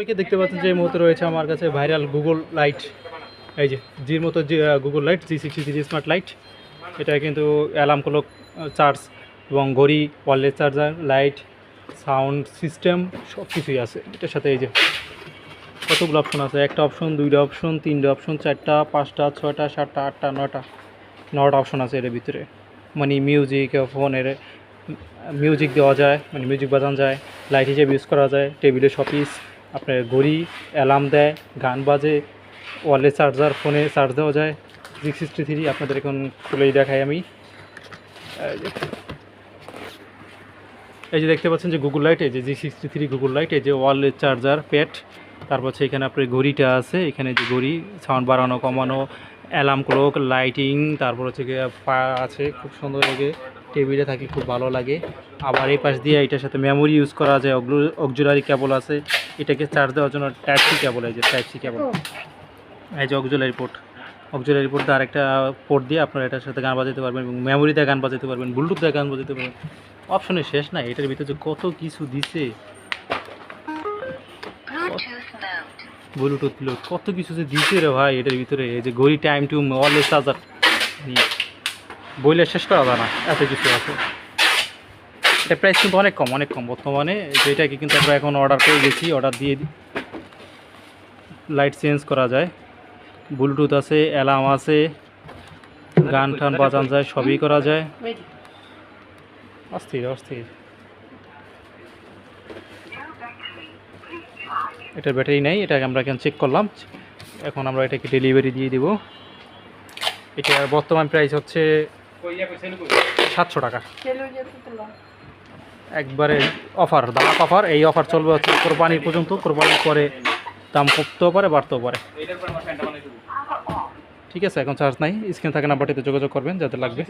ওইকে দেখতে পাচ্ছেন যে এই মুহূর্তে রয়েছে আমার কাছে ভাইরাল গুগল লাইট। এই যে, জির মতো যে Google light, G sixty three smart light. এটা কিন্তু অ্যালার্ম ক্লক চার্জ এবং ঘড়ি, wireless charger, light, sound system, সব কিছুই আছে। এটার সাথে এই যে কতগুলো অপশন আছে? একটা অপশন, দুইটা অপশন, তিনটা অপশন, চারটা, পাঁচটা, ছয়টা, সাতটা, আটটা, নয়টা, নটা অপশন আছে এর ভিতরে। মানে মিউজিক ফোনের মিউজিক দেওয়া যায় মানে মিউজিক বাজানো যায় লাইট হিসেবে ইউজ করা যায় টেবিলে শপিস আপনার ঘড়ি অ্যালার্ম দেয় গান বাজে ওয়ারলেস চার্জার ফোনে চার্জ দেওয়া যায় সিক্স সিক্সটি থ্রি আপনাদের এখন খুলেই দেখাই আমি এই যে- দেখতে পাচ্ছেন যে গুগল লাইট এই যে G sixty three Google light এই যে ওয়ারলেস চার্জার প্যাড তারপর হচ্ছে এখানে আপনার ঘড়িটা আছে এখানে যে ঘড়ি সাউন্ড বাড়ানো কমানো অ্যালার্ম ক্লক লাইটিং তারপর হচ্ছে গিয়ে আছে খুব সুন্দর লাগে টেবিলে থাকলে খুব ভালো লাগে। আবার এই পাশ দিয়ে এটার সাথে মেমোরি ইউজ করা যায় অক্সুলারি কেবল আছে। এটাকে চার্জ দেওয়ার জন্য টাইপ কেবল এই যে টাইপ কেবল এই যে অক্সুলারি পোর্ট অক্সুলারি পোর্ট দিয়ে আরেকটা পোর্ট দিয়ে আপনারা এটার সাথে গান বাজাতে পারবেন এবং মেমোরিতে গান বাজাতে পারবেন ব্লুটুথ গান বাজাতে পারবেন। অপশনের শেষ নাই, এটার ভিতরে যে কত কিছু দিছে। ব্লুটুথ কত কিছু যে দিছে রে ভাই এটার ভিতরে। এই যে ঘড়ি টাইম টু ওয়ারলেস চার্জার বইলে শেষ করা যায় না, এত কিছু আছে। এটা প্রাইস কিন্তু অনেক কম অনেক কম বর্তমানে। যেটাকে কিন্তু আমরা এখন অর্ডার করে গেছি অর্ডার দিয়ে লাইট চেঞ্জ করা যায়। ব্লুটুথ আছে অ্যালার্ম আছে, গান টান বাজানো যায়, সবই করা যায়। অস্থির অস্থির। এটার ব্যাটারি নেই, এটাকে আমরা এখন চেক করলাম। এখন আমরা এটাকে ডেলিভারি দিয়ে দিব। এটার বর্তমান প্রাইস হচ্ছে সাতশো টাকা। একবারে অফার দাম অফার। এই অফার চলবে হচ্ছে কোরবানির পর্যন্ত। কোরবানির পরে দাম কমতেও পারে, বাড়তেও পারে। ঠিক আছে, এখন চার্জ নাই। স্ক্রিন থাকে নাম্বারটিতে যোগাযোগ করবেন, যাতে লাগবে।